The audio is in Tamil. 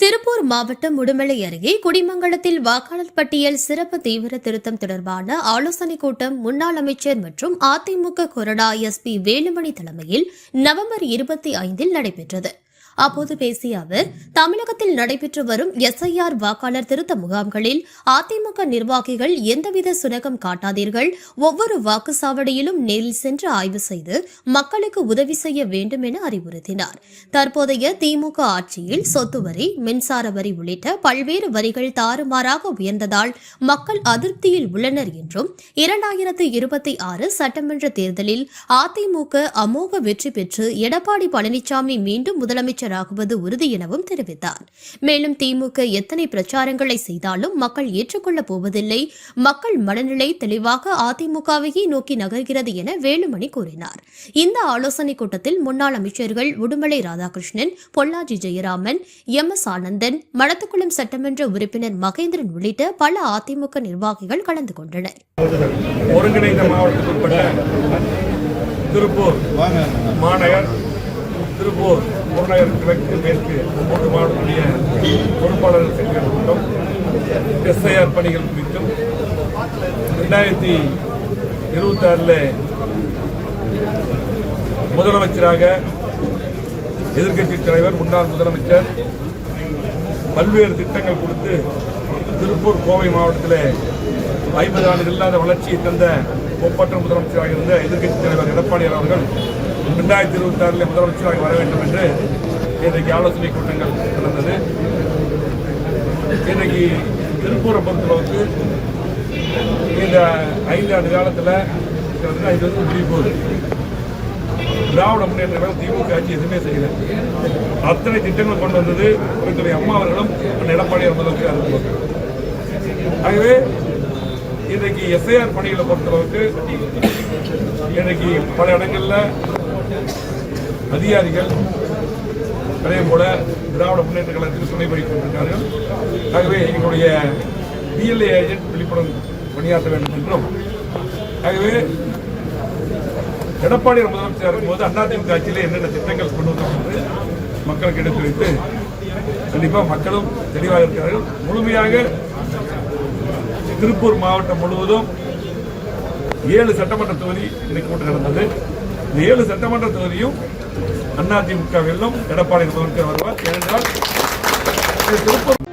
திருப்பூர் மாவட்டம் உடுமலை அருகே குடிமங்கலத்தில் வாக்காளர் பட்டியல் சிறப்பு தீவிர திருத்தம் தொடர்பான ஆலோசனைக் கூட்டம் முன்னாள் அமைச்சர் மற்றும் அதிமுக கொறடா எஸ்பி வேலுமணி தலைமையில் நவம்பர் இருபத்தி ஐந்தில் நடைபெற்றது. அப்போது பேசிய அவர் தமிழகத்தில் நடைபெற்று வரும் எஸ்ஐஆர் வாக்காளர் திருத்த முகாம்களில் அதிமுக நிர்வாகிகள் எந்தவித சுணக்கம் காட்டாதீர்கள். ஒவ்வொரு வாக்குச்சாவடியிலும் நேரில் சென்று ஆய்வு செய்து மக்களுக்கு உதவி செய்ய வேண்டும் என அறிவுறுத்தினார். தற்போதைய திமுக ஆட்சியில் சொத்து வரி மின்சார வரி உள்ளிட்ட பல்வேறு வரிகள் தாறுமாறாக உயர்ந்ததால் மக்கள் அதிருப்தியில் உள்ளனர் என்றும் இரண்டாயிரத்து இருபத்தி ஆறு சட்டமன்ற தேர்தலில் அதிமுக அமோக வெற்றி பெற்று எடப்பாடி பழனிசாமி மீண்டும் முதலமைச்சர் முதலமைச்சராகுவது உறுதி எனவும் தெரிவித்தார். மேலும் திமுக எத்தனை பிரச்சாரங்களை செய்தாலும் மக்கள் ஏற்றுக்கொள்ளப் போவதில்லை. மக்கள் மனநிலை தெளிவாக அதிமுகவையே நோக்கி நகர்கிறது என வேலுமணி கூறினார். இந்த ஆலோசனைக் கூட்டத்தில் முன்னாள் அமைச்சர்கள் உடுமலை ராதாகிருஷ்ணன் பொள்ளாச்சி ஜெயராமன் எம். எஸ். ஆனந்தன் மடத்துக்குளம் சட்டமன்ற உறுப்பினர் மகேந்திரன் உள்ளிட்ட பல அதிமுக நிர்வாகிகள் கலந்து கொண்டனர். ஒருங்கிணைந்த மாவட்டத்துக்குட்பட்ட திருப்பூர் மாநகர் திருப்பூர் புறநகர் கிழக்கு மேற்கு மூன்று மாவட்டத்துடைய பொறுப்பாளர்கள் சென்ற கூட்டம் எஸ்ஐஆர் பணிகள் குறித்தும் ரெண்டாயிரத்தி இருபத்தி ஆறில் முதலமைச்சராக எதிர்க்கட்சி தலைவர் முன்னாள் முதலமைச்சர் பல்வேறு திட்டங்கள் கொடுத்து திருப்பூர் கோவை மாவட்டத்தில் ஐம்பது ஆண்டுகள் இல்லாத வளர்ச்சியை தந்த ஒப்பற்ற முதலமைச்சராக இருந்த எதிர்க்கட்சி தலைவர் எடப்பாடியார் அவர்கள் ரெண்டாயிரத்தி இருபத்தி ஆறில் முதலமைச்சராக வர வேண்டும் என்று இன்றைக்கு ஆலோசனை கூட்டங்கள் நடந்தது. இன்றைக்கு திருப்பூரை பொறுத்தளவுக்கு இந்த ஐந்து ஆண்டு காலத்தில் கிட்டத்தட்ட ஐந்து வருஷம் முடிய போகுது. திராவிட முன்னேற்ற திமுக ஆட்சி எதுவுமே செய்யல. அத்தனை திட்டங்கள் கொண்டு வந்தது புரட்சித்துறை அம்மா அவர்களும் அண்ணன் எடப்பாடியார் முதலமைச்சராக இருக்கும்போது ஆகவே இன்றைக்கு எஸ்ஐஆர் பணிகளை பொறுத்தளவுக்கு இன்றைக்கு பல இடங்களில் அதிகாரிகள் அதே போல திராவிட முன்னேற்ற கழகத்தில் துணை பணிக் கொண்டிருக்கிறார்கள் ஆகவே எங்களுடைய பிஎல்ஏ ஏஜென்ட் விழிப்புணர்வு பணியாற்ற வேண்டும் என்றும் ஆகவே எடப்பாடி முதலமைச்சர் இருக்கும்போது அதிமுக ஆட்சியில் என்னென்ன திட்டங்கள் கொண்டு வந்தோம் என்று மக்களுக்கு எடுத்து வைத்து கண்டிப்பாக மக்களும் தெளிவாக இருக்கிறார்கள். முழுமையாக திருப்பூர் மாவட்டம் முழுவதும் ஏழு சட்டமன்ற தொகுதி இன்னைக்கு கூட்டம் நடந்தது. இந்த ஏழு சட்டமன்ற தொகுதியும் அதிமுக வெல்லும் எடப்பாடி வருவார். ஏனென்றால் திருப்பூர்